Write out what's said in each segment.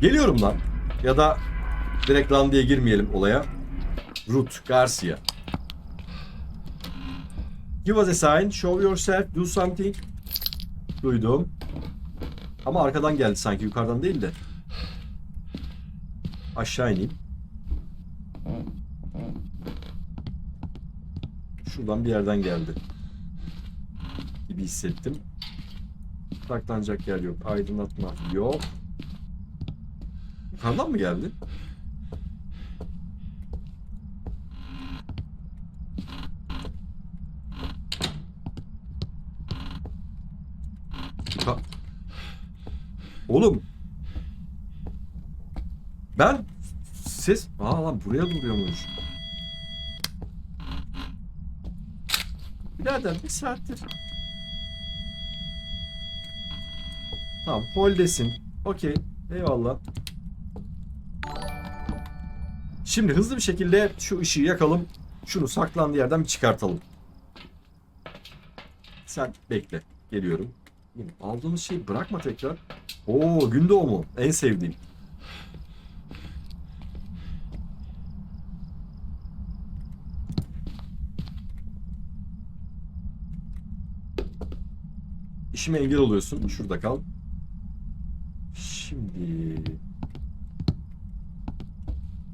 Geliyorum lan. Ya da direkt lan diye girmeyelim olaya. Ruth Garcia. Give us a sign. Show yourself. Do something. Duydum. Ama arkadan geldi sanki yukarıdan değil de. Aşağı ineyim. Şuradan bir yerden geldi. Gibi hissettim. Saklanacak yer yok. Aydınlatma yok. Yukarıdan mı geldi? Oğlum. Ben ses... Aa lan buraya duruyormuş. Birader bir saattir. Tamam holdesin. Okey. Eyvallah. Şimdi hızlı bir şekilde şu ışığı yakalım. Şunu saklandığı yerden bir çıkartalım. Sen bekle. Geliyorum. Oğlum, Aldığımız şeyi bırakma tekrar. Oo gün doğumu. En sevdiğim. İşime engel oluyorsun. Şurada kal. Şimdi...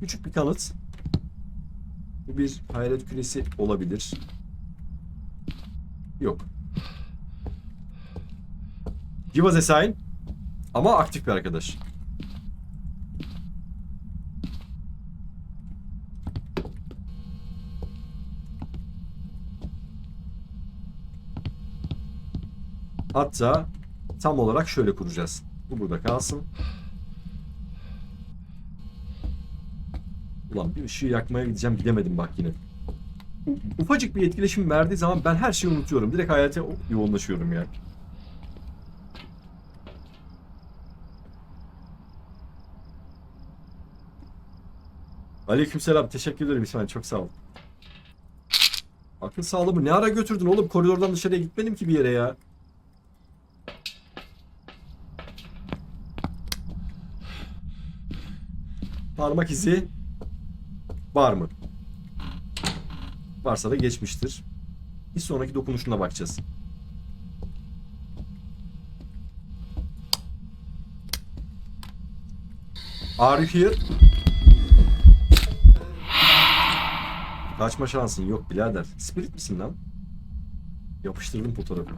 Küçük bir kanıt. Bu bir hayalet küresi olabilir. Yok. Give us. Ama aktif bir arkadaş. Hatta tam olarak şöyle kuracağız. Bu burada kalsın. Ulan bir ışığı yakmaya gideceğim gidemedim bak yine. Ufacık bir etkileşim verdiği zaman ben her şeyi unutuyorum. Direkt hayata yoğunlaşıyorum yani. Aleykümselam. Teşekkür ederim İsmail. Çok sağ ol. Akıl sağlığımı ne ara götürdün oğlum? Koridordan dışarıya gitmedim ki bir yere ya. Parmak izi var mı? Varsa da geçmiştir. Bir sonraki dokunuşuna bakacağız. Are you here? Kaçma şansın yok birader. Spirit misin lan? Yapıştırdım fotoğrafı.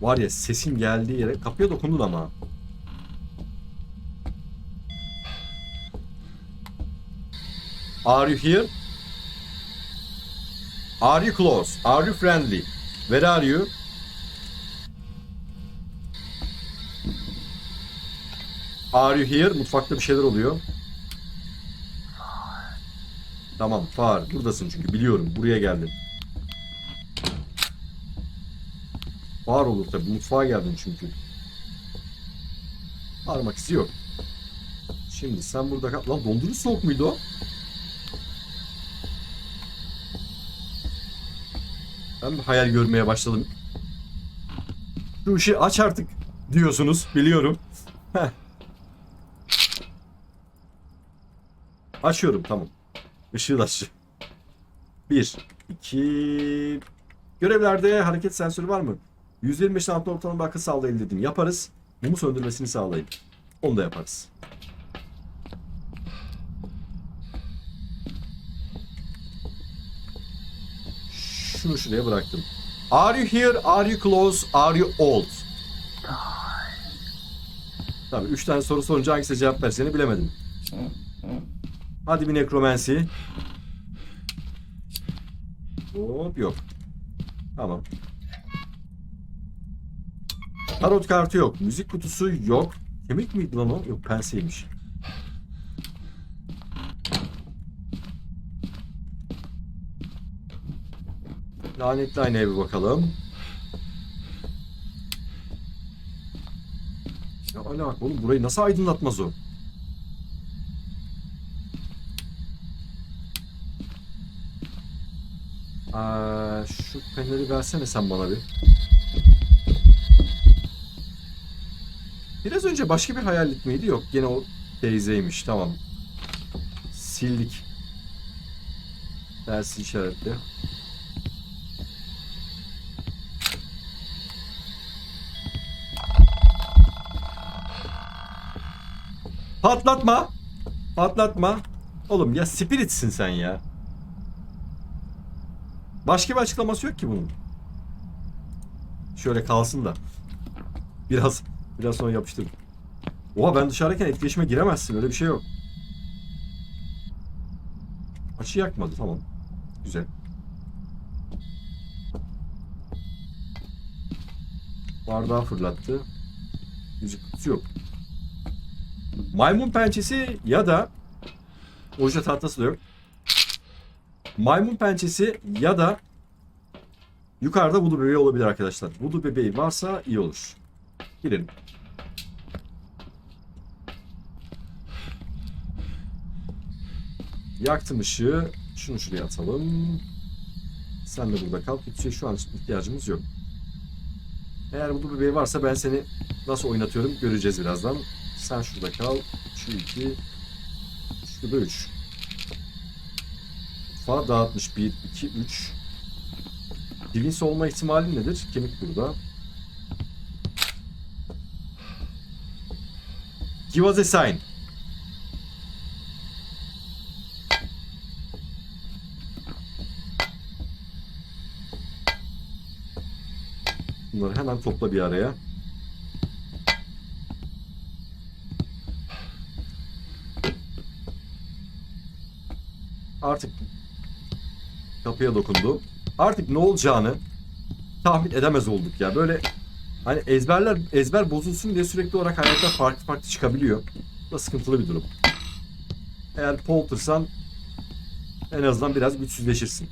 Var ya sesin geldiği yere kapıya dokundun ama. Are you here? Are you close? Are you friendly? Where are you? Are you here? Mutfakta bir şeyler oluyor. Tamam, far. Buradasın çünkü biliyorum. Buraya geldin. Far olur tabii. Mutfağa geldin çünkü. Parmak izi yok. Şimdi sen burada kal. Lan dondurucu soğuk muydu o? Ben bir hayal görmeye başladım. Şu ışığı aç artık diyorsunuz. Biliyorum. Heh. Açıyorum tamam. Işığı da aç. Bir, iki... Görevlerde hareket sensörü var mı? 125'ten altında ortalama akıl sağlığı elde edin. Yaparız. Mumu söndürmesini sağlayın. Onu da yaparız. Şunu şuraya bıraktım. Are you here? Are you close? Are you old? Tabii üç tane soru sorunca hangisine cevap verseni bilemedim. Hadi bir nekromansi. Hop yok. Tamam. Tarot kartı yok. Müzik kutusu yok. Kemik miydi lan o? Yok penseymiş. Lanetli aynaya bir bakalım. Ya alak oğlum burayı nasıl aydınlatmaz o? Aa, şu feneri versene sen bana bir. Biraz önce başka bir hayalet miydi? Yok gene o teyzeymiş tamam. Sildik. Tersi işaretli. Patlatma. Patlatma. Oğlum ya spiritsin sen ya. Başka bir açıklaması yok ki bunun. Şöyle kalsın da. Biraz biraz sonra yapıştırdım. Oha ben dışarıdayken etkileşime giremezsin. Öyle bir şey yok. Açı yakmadı tamam. Güzel. Bardağı fırlattı. Müzik yok. Maymun pençesi ya da oje tahtası da yok. Maymun pençesi ya da yukarıda vudu bebeği olabilir arkadaşlar. Vudu bebeği varsa iyi olur. Girelim. Yaktım ışığı. Şunu şuraya atalım. Sen de burada kal. Hiçbir şey şu an ihtiyacımız yok. Eğer vudu bebeği varsa ben seni nasıl oynatıyorum göreceğiz birazdan. Sen şurada kal. Şu iki. Şurada üç. Fa dağıtmış. Bir, iki, üç. Divins olma ihtimali nedir? Kemik burada. Give us a sign. Bunları hemen topla bir araya. Artık kapıya dokundu. Artık ne olacağını tahmin edemez olduk ya. Böyle hani ezberler ezber bozulsun diye sürekli olarak hayatta farklı farklı çıkabiliyor. Bu da sıkıntılı bir durum. Eğer poltersan en azından biraz güçsüzleşirsin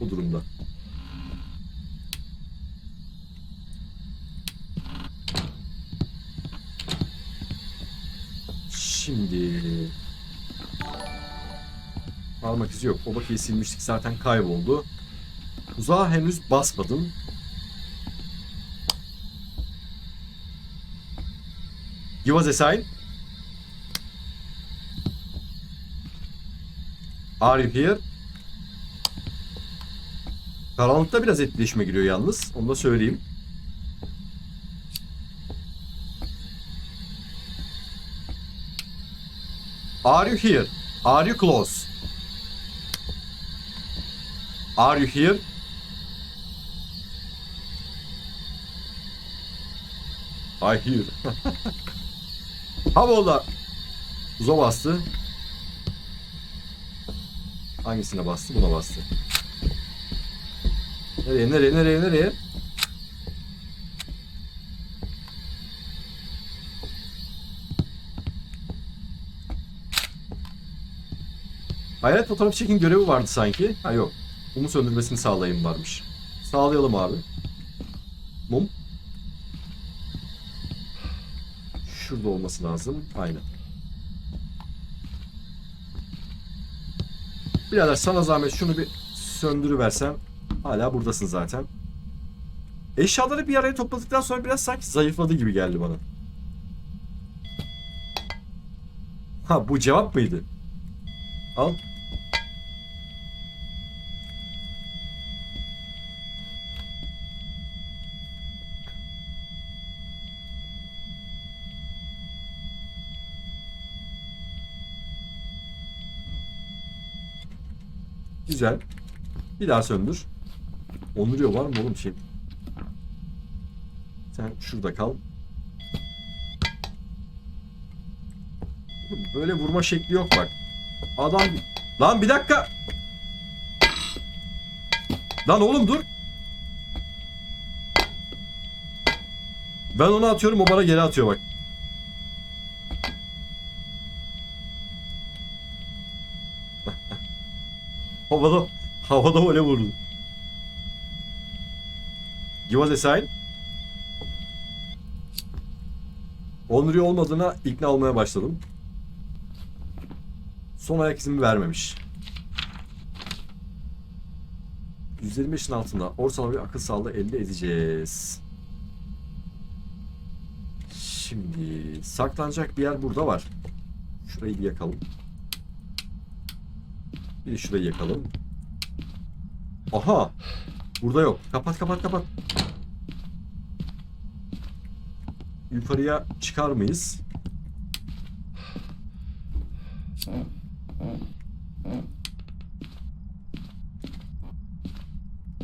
bu durumda. Şimdi Parmak izi yok. O bakiyi silmiştik zaten kayboldu. Uzağa henüz basmadım. Give us a sign. Are you here? Karanlıkta biraz etkileşime giriyor yalnız. Onu da söyleyeyim. Are you here? Are you close? Are you here? I hear. Havola. Uza bastı. Hangisine bastı? Buna bastı. Nereye, nereye, nereye, nereye? Hayalet fotoğraf çekin görevi vardı sanki. Ha yok. Mumu söndürmesini sağlayayım varmış. Sağlayalım abi. Mum. Şurada olması lazım. Aynen. Birader sana zahmet şunu bir söndürüversen. Hala buradasın zaten. Eşyaları bir araya topladıktan sonra biraz sanki zayıfladı gibi geldi bana. Ha bu cevap mıydı? Al. Güzel. Bir daha söndür. Onduruyor var mı oğlum şey? Sen şurada kal. Böyle vurma şekli yok bak. Adam... Lan bir dakika! Lan oğlum dur! Ben onu atıyorum o bana geri atıyor bak. Havada havada öyle vurdu. Give us a sign. Onru'yu olmadığına ikna olmaya başladım. Son ayak izimi vermemiş. 125'in altında ortalama bir akıl sağlığı elde edeceğiz. Şimdi saklanacak bir yer burada var. Şurayı bir yakalım. Bir de şurayı yakalım. Aha! Burada yok. Kapat kapat kapat. Yukarıya çıkar mıyız?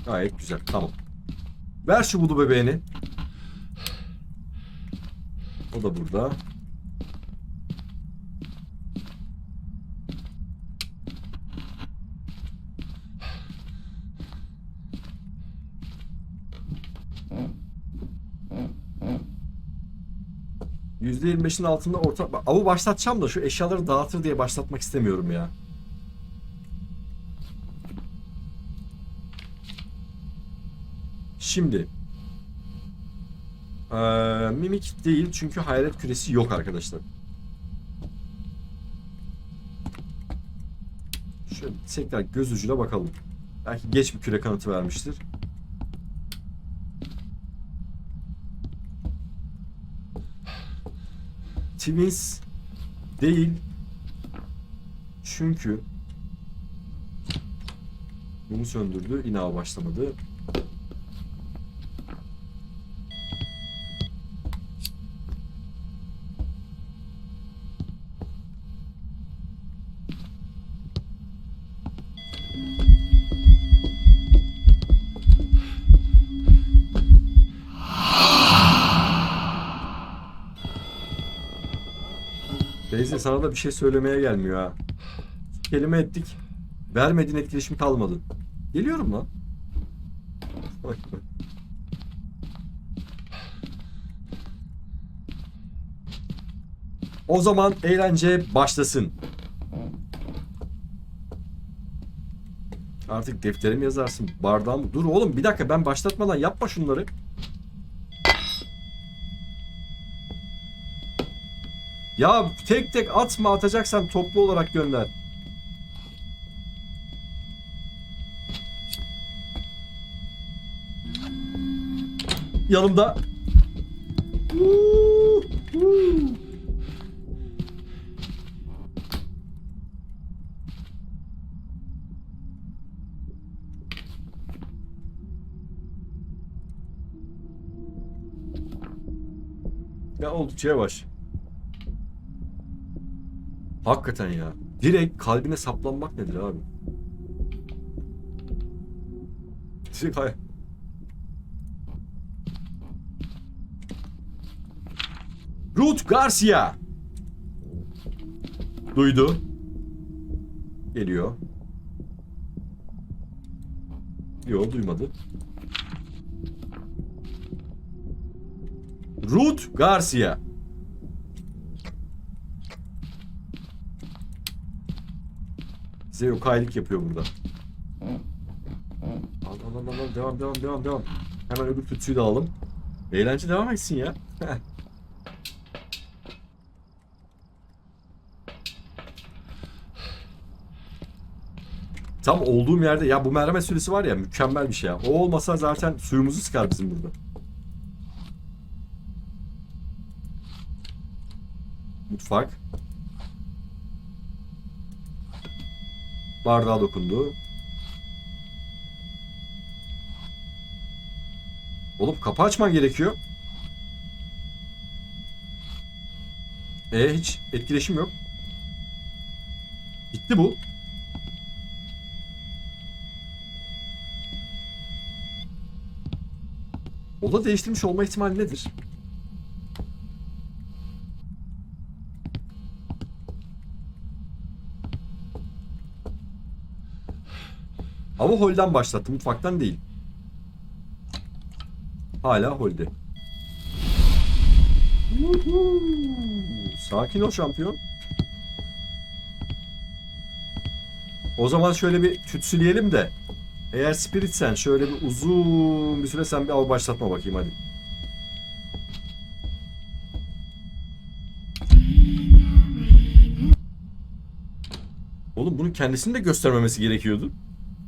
Gayet güzel. Tamam. Ver şu budu bebeğini. O da burada. %25'in altında orta... Avı başlatacağım da şu eşyaları dağıtır diye başlatmak istemiyorum ya. Şimdi. Ee, mimik değil çünkü hayalet küresi yok arkadaşlar. Şöyle tekrar göz ucuyla bakalım. Belki geç bir küre kanıtı vermiştir. Twins değil. Çünkü bunu söndürdü. Yine başlamadı. Beyzi sana da bir şey söylemeye gelmiyor ha. Kelime ettik. Vermediğin etkileşim kalmadı. Geliyorum lan. O zaman eğlence başlasın. Artık defterim yazarsın. Bardağım. Dur oğlum bir dakika ben başlatmadan yapma şunları. Ya tek tek atma atacaksan toplu olarak gönder. Yanımda. Ya oldukça yavaş. Hakikaten ya. Direkt kalbine saplanmak nedir abi? Direkt hay- Ruth Garcia. Duydu. Geliyor. Yok duymadı. Ruth Garcia. Bize yok aylık yapıyor burada. Al al al al devam devam devam devam. Hemen öbür tütsüyü de alalım. Eğlence devam etsin ya. Tam olduğum yerde ya bu merhamet süresi var ya mükemmel bir şey ya. O olmasa zaten suyumuzu sıkar bizim burada. Mutfak. Bardağa dokundu. Oğlum kapı açman gerekiyor. E hiç etkileşim yok. Gitti bu. Oda değiştirmiş olma ihtimali nedir? Ama holden başlattı, mutfaktan değil. Hala holde. Sakin ol şampiyon. O zaman şöyle bir tütsüleyelim de. Eğer spiritsen şöyle bir uzun bir süre sen bir av başlatma bakayım hadi. Oğlum bunun kendisini de göstermemesi gerekiyordu.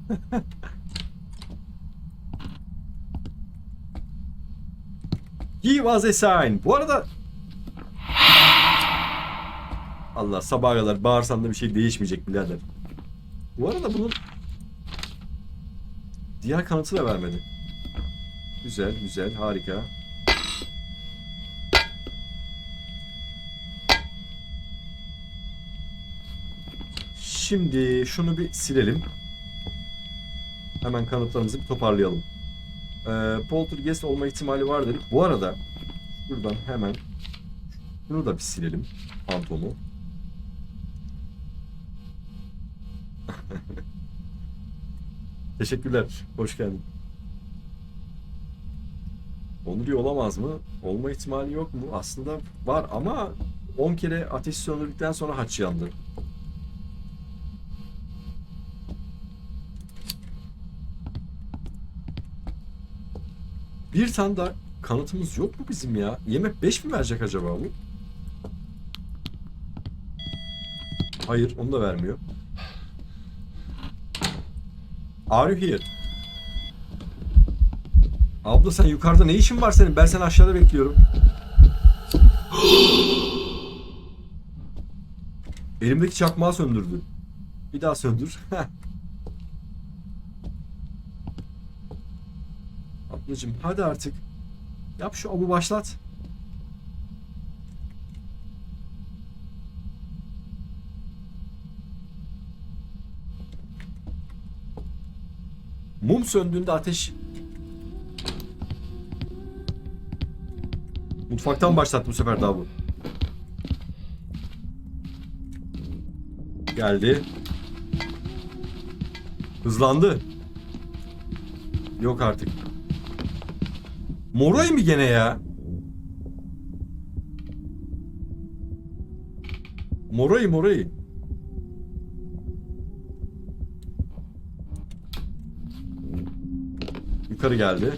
Give us a sign. Bu arada Allah sabaha kadar bağırsan da bir şey değişmeyecek birader. Bu arada bunun diğer kanıtı da vermedi. Güzel, güzel, harika. Şimdi şunu bir silelim. Hemen kanıtlarımızı bir toparlayalım. Ee, poltergeist olma ihtimali var dedik. Bu arada buradan hemen şunu da bir silelim. Fantomu. Teşekkürler. Hoş geldin. Onur olamaz mı? Olma ihtimali yok mu? Aslında var ama 10 kere ateş söndürdükten sonra haç yandı. Bir tane daha kanıtımız yok mu bizim ya? Yemek 5 mi verecek acaba bu? Hayır, onu da vermiyor. Are you here? Abla sen yukarıda ne işin var senin? Ben seni aşağıda bekliyorum. Elimdeki çakmağı söndürdü. Bir daha söndür. Ablacım hadi artık. Yap şu abu başlat. Mum söndüğünde ateş... Mutfaktan başlat bu sefer daha bu. Geldi. Hızlandı. Yok artık. Moray mı gene ya? Moray Moray. Yukarı geldi.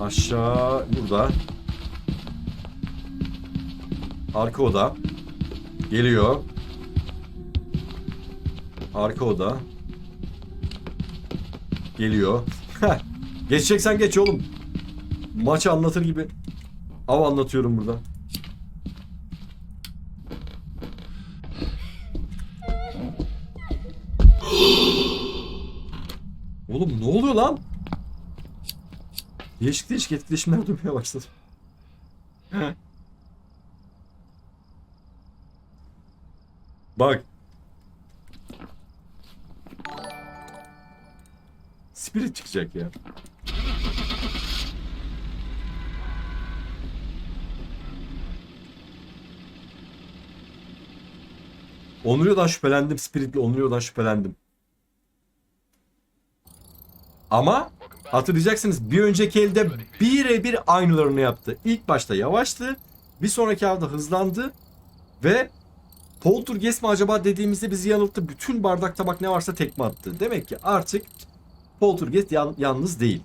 Aşağı burada. Arka oda. Geliyor. Arka oda. Geliyor. Geçeceksen geç oğlum. Maçı anlatır gibi. Av anlatıyorum burada. Oğlum ne oluyor lan? Değişik değişik etkileşimler duymaya başladım. Bak. Spirit çıkacak ya. Onurio'dan şüphelendim. Spirit'le Onurio'dan şüphelendim. Ama hatırlayacaksınız bir önceki elde birebir aynılarını yaptı. İlk başta yavaştı. Bir sonraki avda hızlandı. Ve Poltergeist mi acaba dediğimizde bizi yanılttı. Bütün bardak tabak ne varsa tekme attı. Demek ki artık Poltergeist yalnız değil.